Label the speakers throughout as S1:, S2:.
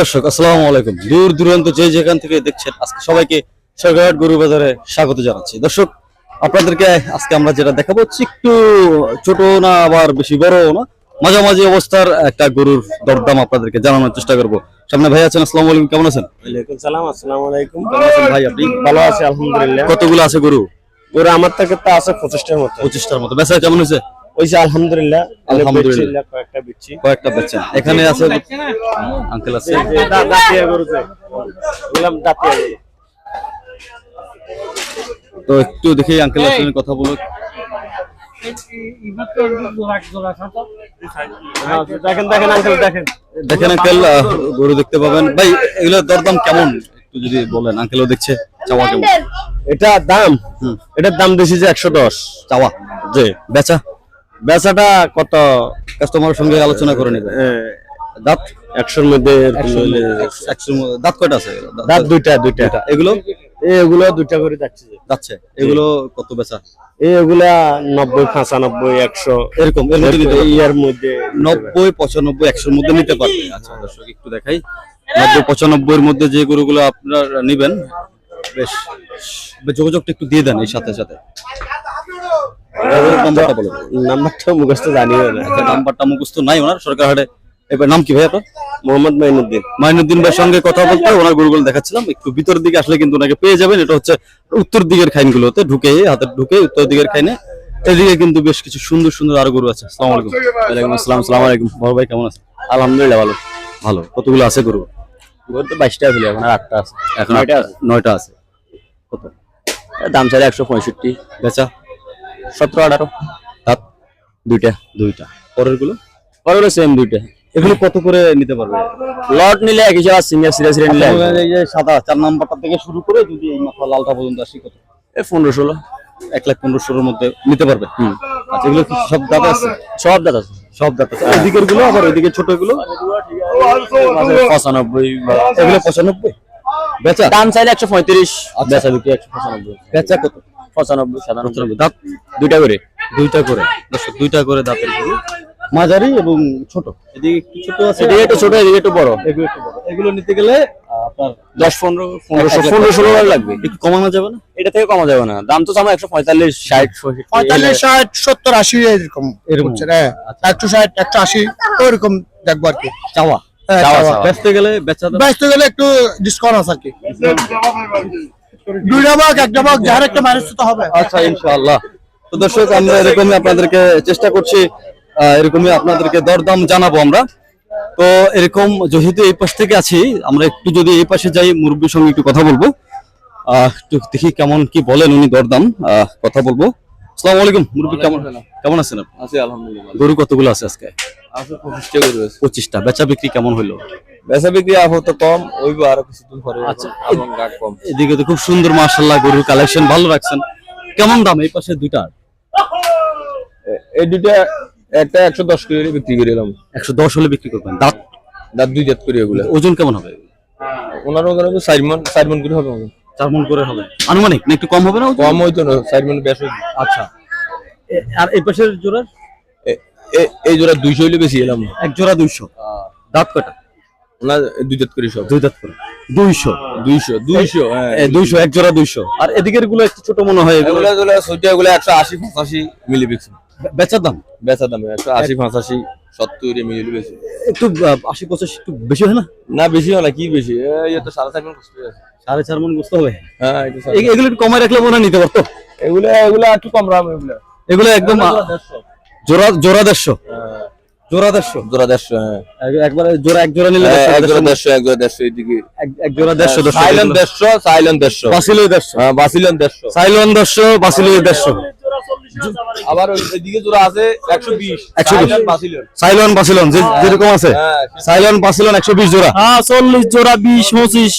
S1: দর্শক আসসালামু আলাইকুম। দূর দূরান্ত যে যেখান থেকে দেখছেন আজকে সবাইকে সরকার গরু বাজারে স্বাগত জানাচ্ছি। দর্শক আপনাদেরকে আজকে আমরা যেটা দেখাবো হচ্ছে একটু ছোট না আবার বেশি বড় না মাঝামাঝি অবস্থার একটা গরুর দরদাম আপনাদেরকে জানানোর চেষ্টা করব। সামনে ভাই আছেন আসসালামু আলাইকুম কেমন আছেন?
S2: ওয়ালাইকুম সালাম আসসালামু আলাইকুম।
S1: ভাই আপনি?
S2: ভালো আছি আলহামদুলিল্লাহ।
S1: কতগুলো আছে গরু?
S2: গরু আমার থেকে তো আছে পঁচিশটার মতো।
S1: পঁচিশটার মতো। বেচা কেমন হয়েছে?
S2: ওই যে আলহামদুলিল্লাহ
S1: আলহামদুলিল্লাহ।
S2: কয়েকটা বিচ্ছি।
S1: কয়েকটা বেচছেন। এখানে আছে আঙ্কেল আছে।
S2: দাঁতিয়া গরু বললাম দাঁতিয়া গরু।
S1: তো একটু দেখি কথা বলো
S2: দেখেন দেখেন আঙ্কেল দেখেন।
S1: দেখেন আঙ্কেল গরু দেখতে পাবেন। ভাই এগুলোর দরদাম কেমন? একটু যদি বলেন আঙ্কেলও দেখছে চাওয়া কেমন?
S2: এটা দাম
S1: হুম।
S2: এটার দাম বেশি যে একশো দশ।
S1: চাওয়া?
S2: যে
S1: বেচা?
S2: বেচাটা কত
S1: কাস্টমারের সঙ্গে আলোচনা করে নেবে? দাঁত
S2: একশোর মধ্যে
S1: দাঁত কয়টা আছে
S2: দাঁত দুইটা দুইটা।
S1: এগুলো?
S2: এগুলো দুইটা করে যাচ্ছে
S1: যাচ্ছে। এগুলো কত বেচা?
S2: এগুলা নব্বই পঁচানব্বই একশো।
S1: এরকম।
S2: ইয়ার মধ্যে
S1: নব্বই পঁচানব্বই একশোর মধ্যে নিতে পারবে। আচ্ছা দর্শক একটু দেখাই। নব্বই পঁচানব্বই এর মধ্যে যে গরুগুলো আপনারা নিবেন বেশ যোগাযোগটা একটু দিয়ে দেন এই সাথে সাথে। নাম্বারটা বলো
S2: নাম্বারটা মুখস্থ জানিও না।
S1: আচ্ছা, নাম্বারটা মুখস্থ নাই ওনার সরকার হাটে এবার নাম কি ভাই আপনার?
S2: মোহাম্মদ মাইনুদ্দিন।
S1: মাইনুদ্দিন ভাইয়ের সঙ্গে কথা বলতে ওনার গরুগুলো দেখাচ্ছিলাম। একটু ভিতরের দিকে আসলে কিন্তু ওনাকে পেয়ে যাবেন এটা হচ্ছে উত্তর দিকের খাইনগুলোতে ঢুকে হাতে ঢুকে উত্তর দিকের খাইনে। এদিকে কিন্তু বেশ কিছু সুন্দর সুন্দর আরও গরু আছে। আসসালামু আলাইকুম। ওয়ালাইকুম আসসালাম আসসালামু আলাইকুম। বড় ভাই কেমন আছেন?
S2: আলহামদুলিল্লাহ ভালো।
S1: ভালো। কতগুলো আছে গরু?
S2: গরু তো বাইশটা ফেলে এখন আর আটটা আছে।
S1: এখন
S2: নয়টা
S1: আটটা- নয়টা আছে। কত?
S2: দাম চাইলে একশো পঁয়ষট্টি।
S1: বেচা?
S2: সতেরো আঠারো?
S1: দাঁত
S2: দুইটা।
S1: দুইটা। পরেরগুলো
S2: পরে সেম দুইটা।
S1: এগুলো কত করে নিতে পারবে?
S2: লট নিলে এক হিসাব সিঙ্গেল সিরিয়াস নিলে
S1: এই যে সাদা চার নাম্বারটা থেকে শুরু করে যদি এই মাথা লালটা পর্যন্ত আসি কত?
S2: এই পনেরো ষোলো।
S1: এক লাখ পনেরো ষোলোর মধ্যে নিতে পারবে? আচ্ছা এগুলো সব দাঁত আছে?
S2: সব দাদা আছে।
S1: সব দাঁত আছে। এদিকেরগুলো আবার ওইদিকে ছোটগুলো
S2: পঁচানব্বই
S1: এগুলো পঁচানব্বই? বেচা?
S2: দাম চাইলে একশো পঁয়ত্রিশ। বেচা বিক্রি একশো পঁচানব্বই।
S1: বেচা কত?
S2: পঁচানব্বই সাতানব্বই।
S1: দাঁত
S2: দুইটা করে?
S1: দুইটা করে। দর্শক দুইটা করে দাঁতের গরু। মাঝারি এবং ছোট। এদিকে একটু ছোট আছে।
S2: এদিকে একটু ছোট এদিকে একটু বড়।
S1: এগুলো একটু বড়। এগুলো নিতে গেলে আপনার
S2: লাগবে।
S1: একটু কমানো যাবে না?
S2: এটা থেকে কমা যাবে না। দাম তো আমার একশো পঁয়তাল্লিশ ষাট
S3: পঁয়তাল্লিশ ষাট সত্তর আশি এরকম
S1: এরকম।
S3: হচ্ছে হ্যাঁ। একশো ষাট একশো আশি ওরকম দেখব আর কি।
S1: চাওয়া।
S3: হ্যাঁ,
S1: চাওয়া
S3: চাওয়া।
S1: বেচতে গেলে বেচা
S3: গেলে একটু ডিসকাউন্ট আছে আর কি। দুইটা ভাগ একটা ভাগ যার একটা ম্যানেজ তো হবে।
S1: আচ্ছা ইনশাআল্লাহ। তো দর্শক আমরা এরকমই আপনাদেরকে চেষ্টা করছি এরকমই আপনাদেরকে দরদাম জানাব আমরা। তো এরকম যেহেতু এই পাশ থেকে আছি আমরা একটু যদি এই পাশে যাই মুরব্বীর সঙ্গে একটু কথা বলব। একটু দেখি কেমন কি বলেন উনি দরদাম আহ, কথা বলব। আসসালামু আলাইকুম মুরব্বী কেমন কেমন আছেন আপনি?
S2: আছে আলহামদুলিল্লাহ।
S1: গরু কতগুলো আছে আজকে?
S2: পঁচিশটা
S1: বেচা বিক্রি কেমন হইল?
S2: বেচা বিক্রি আপাতত কম ওইব আরও কিছুদিন পরে আচ্ছা। কম।
S1: এদিকে তো খুব সুন্দর মার্শাল্লাহ গরুর কালেকশন ভালো রাখছেন। কেমন দাম এই পাশে দুইটা
S2: এই দুইটা একটা একশো দশ করে বিক্রি করে এলাম।
S1: একশো দশ হলে বিক্রি করবেন। দাঁত?
S2: দাঁত দুই জাত করে এগুলা।
S1: ওজন কেমন হবে?
S2: ওনার ওনার তো চার মন চার মন করে হবে।
S1: চার মন করে হবে। আনুমানিক না একটু কম হবে না
S2: কম হইতো না চার মন বেশ
S1: আচ্ছা। আর এই পাশের জোড়ার?
S2: এই জোড়া দুইশো হইলে বেশি এলাম।
S1: এক জোড়া দুইশো। দাঁত কটা?
S2: ওনার দুই জাত করে সব?
S1: দুই দাঁত করে। দুইশো।
S2: দুইশো দুইশো হ্যাঁ
S1: দুইশো এক জোড়া দুইশো। আর এদিকেরগুলো একটু ছোট মনে হয় এগুলো।
S2: এগুলা এগুলা সইটা এগুলা একশো আশি পঁচাশি মিলি বেশি
S1: বেচার দাম?
S2: বেচা দামে একশো আশি পঁচাশি সত্তর মিলি বেশি
S1: একটু আশি পঁচাশি একটু বেশি হয় না?
S2: না বেশি হয় না কি বেশি? এই তো সাড়ে চার মন কষ্ট
S1: সাড়ে চার মন বুঝতে হবে?
S2: হ্যাঁ
S1: এগুলো একটু কমায় রাখলে মনে হয় নিতে পারতো।
S2: এগুলা এগুলা একটু কম দাম এগুলা।
S1: এগুলো একদম জোড়া জোড়া দেড়শো।
S2: হ্যাঁ,
S1: জোড়া দেড়শো।
S2: জোড়া দেড়শো হ্যাঁ।
S1: একবারে জোড়া এক জোড়া নিলে
S2: হ্যাঁ, এক জোড়া
S1: দেড়শো।
S2: এক জোড়া দেড়শো এদিকে
S1: এক- এক জোড়া দেড়শো দেড়শো
S2: সাইলন
S1: এগুলো।
S2: দেড়শো সাইলন দেড়শো।
S1: বাসিলই দেড়শো।
S2: হ্যাঁ বাসিলন দেড়শো।
S1: সাইলন দেড়শো বাসিলই দেড়শো।
S2: আবার জোড়া আছে একশো বিশ।
S1: 120
S2: সাইলন বাসিলন।
S1: যে- যেরকম আছে।
S2: হ্যাঁ
S1: সাইলন বাসিলন একশো বিশ জোড়া।
S4: হ্যাঁ চল্লিশ জোড়া বিশ পঁচিশ।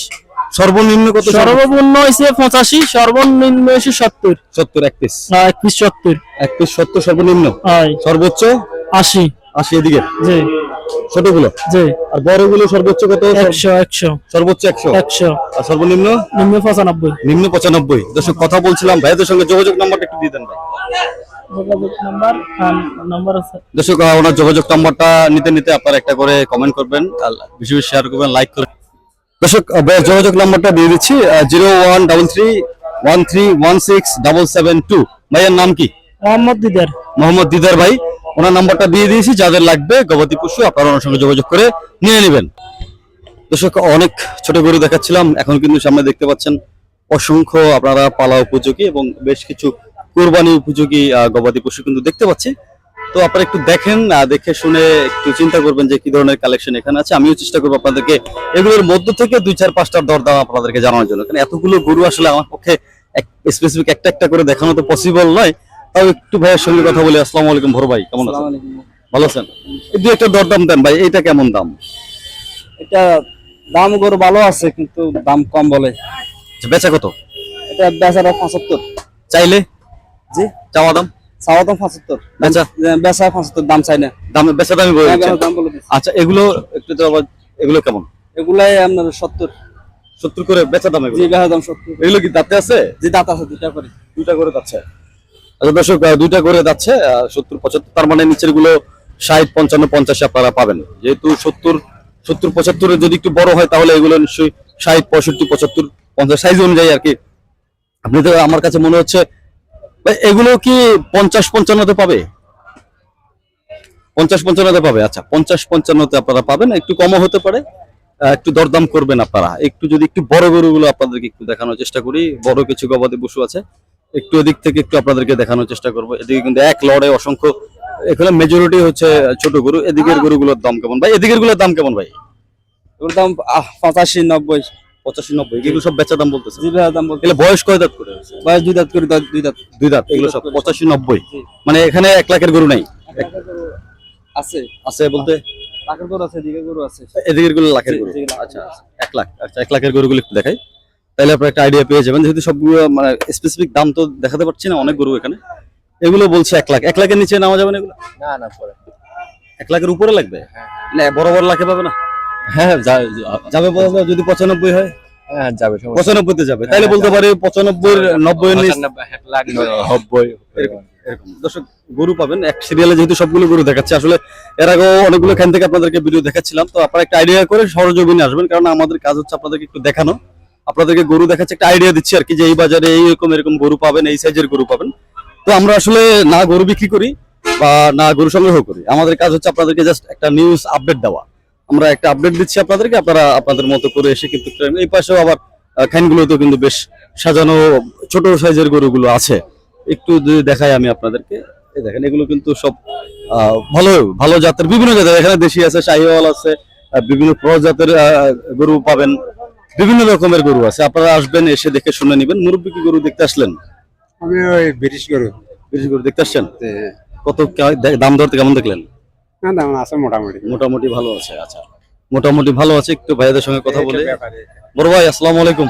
S1: সর্বনিম্ন কত
S4: সর্বপূর্ণ হয়েছে পঁচাশি সর্বনিম্ন হয়েছে সত্তর।
S1: সত্তর এক পিস
S4: হ্যাঁ, এক পিস সত্তর।
S1: এক পিস সত্তর সর্বনিম্ন?
S4: হয়।
S1: সর্বোচ্চ?
S4: আশি।
S1: আশি এদিকে?
S4: জি।
S1: ছোটগুলো?
S4: জি।
S1: আর বড়গুলো সর্বোচ্চ কত?
S4: একশো একশো।
S1: সর্বোচ্চ একশো?
S4: একশো।
S1: আর সর্বনিম্ন?
S4: নিম্ন পঁচানব্বই।
S1: নিম্ন পঁচানব্বই। দর্শক কথা বলছিলাম ভাইদের সঙ্গে যোগাযোগ নাম্বারটা একটু দিয়ে দেন ভাই।
S4: যোগাযোগ নাম্বার নাম্বার আছে।
S1: দর্শক ওনার যোগাযোগ নাম্বারটা নিতে নিতে আপনারা একটা করে কমেন্ট করবেন বেশি বেশি শেয়ার করবেন লাইক করবেন দর্শক যোগাযোগ নাম্বারটা দিয়ে দিচ্ছি zero one double three one three one six double seven two. ভাইয়ের নাম কি?
S4: মোহাম্মদ দিদার।
S1: মোহাম্মদ দিদার ভাই ওনার নাম্বারটা দিয়ে দিয়েছি যাদের লাগবে গবাদি পশু আপনারা ওনার সঙ্গে যোগাযোগ করে নিয়ে নেবেন। দর্শক অনেক ছোট গরু দেখাচ্ছিলাম এখন কিন্তু সামনে দেখতে পাচ্ছেন অসংখ্য আপনারা পালা উপযোগী এবং বেশ কিছু কোরবানি উপযোগী গবাদি পশু কিন্তু দেখতে পাচ্ছি। তো আপনারা একটু দেখেন দেখে শুনে একটু চিন্তা করবেন যে কি ধরনের কালেকশন এখানে আছে। আমিও চেষ্টা করব আপনাদেরকে এগুলোর মধ্য থেকে দুই চার পাঁচটার দরদাম আপনাদেরকে জানানোর জন্য। কারণ এতগুলো গরু আসলে আমার পক্ষে স্পেসিফিক একটা একটা করে দেখানো তো পসিবল নয়। তাও একটু ভাইয়ের সঙ্গে কথা বলি। আসসালামু আলাইকুম ভোর ভাই কেমন আছেন? ভালো আছেন? দুই একটা দরদাম দেন ভাই এইটা কেমন দাম?
S5: এটা দাম গরু ভালো আছে কিন্তু দাম কম বলে।
S1: আচ্ছা, বেচা কত?
S5: এটা বেচারা পঁচাত্তর।
S1: চাইলে?
S5: জি।
S1: চাওয়া দাম?
S5: চাওয়া দাম পঁচাত্তর
S1: বেচা
S5: বেচা পঁচাত্তর দাম চাই না।
S1: দাম বেচা দামি বলে
S5: দাম বলে
S1: আচ্ছা এগুলো একটু তো এগুলো কেমন?
S5: এগুলাই আপনার সত্তর।
S1: সত্তর করে বেচা দাম
S5: জি
S1: এগুলো
S5: বেচা দাম সত্তর।
S1: এগুলো কি দাঁতে আছে?
S5: জি দাঁত আছে দুটা করে।
S1: দুইটা করে যাচ্ছে আচ্ছা দর্শক দুইটা করে যাচ্ছে সত্তর পঁচাত্তর তার মানে নিচেরগুলো ষাট পঞ্চান্ন পঞ্চাশে আপনারা পাবেন। যেহেতু সত্তর সত্তর পঁচাত্তরে যদি একটু বড় হয় তাহলে এগুলো নিশ্চয়ই ষাট পঁয়ষট্টি পঁচাত্তর পঞ্চাশ সাইজ অনুযায়ী আর কি। আপনি তো আমার কাছে মনে হচ্ছে এগুলো কি পঞ্চাশ পঞ্চান্নতে পাবে? পঞ্চাশ পঞ্চান্নতে পাবে আচ্ছা পঞ্চাশ পঞ্চান্নতে আপনারা পাবেন একটু কমও হতে পারে একটু দরদাম করবেন আপনারা। একটু যদি একটু বড় গরুগুলো আপনাদেরকে একটু দেখানোর চেষ্টা করি বড় কিছু গবাদি পশু আছে একটু এদিক থেকে একটু আপনাদেরকে দেখানোর চেষ্টা করব। এদিকে কিন্তু এক লড়ে অসংখ্য এখানে মেজরিটি হচ্ছে ছোট গরু এদিকের গরুগুলোর দাম কেমন? ভাই এদিকেরগুলোর দাম কেমন ভাই?
S5: এগুলোর দাম পঁচাশি নব্বই।
S1: পঁচাশি নব্বই এগুলো সব বেচা দাম বলতেছে
S5: দাম বলতে
S1: বয়স কয় দাঁত করে
S5: বয়স দুই দাঁত করে দুই দাঁত।
S1: দুই দাঁত এগুলো সব পঁচাশি নব্বই। মানে এখানে এক লাখের গরু নাই?
S5: আছে।
S1: আছে বলতে?
S5: টাকার গরু আছে দিকে গরু আছে।
S1: এদিকেরগুলো লাখের গরু? আচ্ছা এক লাখ। আচ্ছা এক লাখের গরুগুলো একটু দেখাই। তাহলে আপনার একটা আইডিয়া পেয়ে যাবেন যেহেতু সবগুলো মানে স্পেসিফিক দাম তো দেখাতে পারছি না অনেক গরু এখানে। এগুলো বলছে এক লাখ। এক লাখের নিচে নামা যাবে না এগুলো?
S5: না না পরে।
S1: এক লাখের উপরে লাগবে? না বড় বড় লাখে পাবে না?
S2: হ্যাঁ
S1: যাবে যদি পঁচানব্বই হয়।
S2: হ্যাঁ যাবে
S1: পঁচানব্বইতে যাবে। তাইলে বলতে পারি পঁচানব্বই নব্বই দর্শক গরু পাবেন। এক সিরিয়ালে যেহেতু সবগুলো গরু দেখাচ্ছে আসলে এর আগেও অনেকগুলো খান থেকে আপনাদেরকে ভিডিও দেখাচ্ছিলাম। তো আপনারা একটা আইডিয়া করে সরজমিনে আসবেন কারণ আমাদের কাজ হচ্ছে আপনাদেরকে একটু দেখানো। আপনাদেরকে গরু দেখাচ্ছে একটা আইডিয়া দিচ্ছি আর কি যে এই বাজারে এইরকম এরকম গরু পাবেন এই সাইজের গরু পাবেন। তো আমরা আসলে না গরু বিক্রি করি বা না গরু সংগ্রহ করি। আমাদের কাজ হচ্ছে আপনাদেরকে জাস্ট একটা নিউজ আপডেট দেওয়া। আমরা একটা আপডেট দিচ্ছি আপনাদেরকে আপনারা আপনাদের মতো করে এসে কিন্তু এই পাশেও আবার খানগুলোতেও কিন্তু বেশ সাজানো ছোট সাইজের গরুগুলো আছে। একটু যদি দেখাই আমি আপনাদেরকে। এই দেখেন এগুলো কিন্তু সব ভালো ভালো জাতের বিভিন্ন জাতের। এখানে দেশি আছে শাহিওয়াল আছে বিভিন্ন ক্রস জাতের গরু পাবেন। বিভিন্ন রকমের গরু আছে। আপনারা আসবেন এসে দেখে শুনে নেবেন। মুরব্বী কি গরু দেখতে আসলেন?
S3: আমি ওই ব্রিটিশ গরু।
S1: বেশি গরু দেখতে আসছেন? কত কে- দাম দর কেমন দেখলেন?
S3: না দাম আছে মোটামুটি।
S1: মোটামুটি ভালো আছে আচ্ছা। মোটামুটি ভালো আছে একটু ভাইয়াদের সঙ্গে কথা বলে। বড় ভাই আসসালামু আলাইকুম।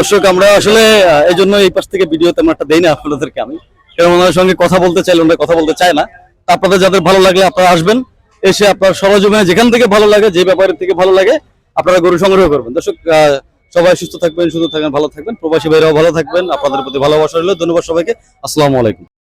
S1: দর্শক আমরা আসলে এই জন্য এই পাশ থেকে ভিডিও তেমন একটা দেই না আপনাদেরকে আমি। কারণ ওনাদের সঙ্গে কথা বলতে চাইলে ওনারা কথা বলতে চায় না। আপনাদের যাদের ভালো লাগলে আপনারা আসবেন এসে আপনার সরজমিনে যেখান থেকে ভালো লাগে যে ব্যাপারের থেকে ভালো লাগে আপনারা গরু সংগ্রহ করবেন। দর্শক আহ, সবাই সুস্থ থাকবেন সুস্থ থাকবেন ভালো থাকবেন। প্রবাসী ভাইরাও ভালো থাকবেন। আপনাদের প্রতি ভালোবাসা রইল। ধন্যবাদ সবাইকে। আসসালামু আলাইকুম।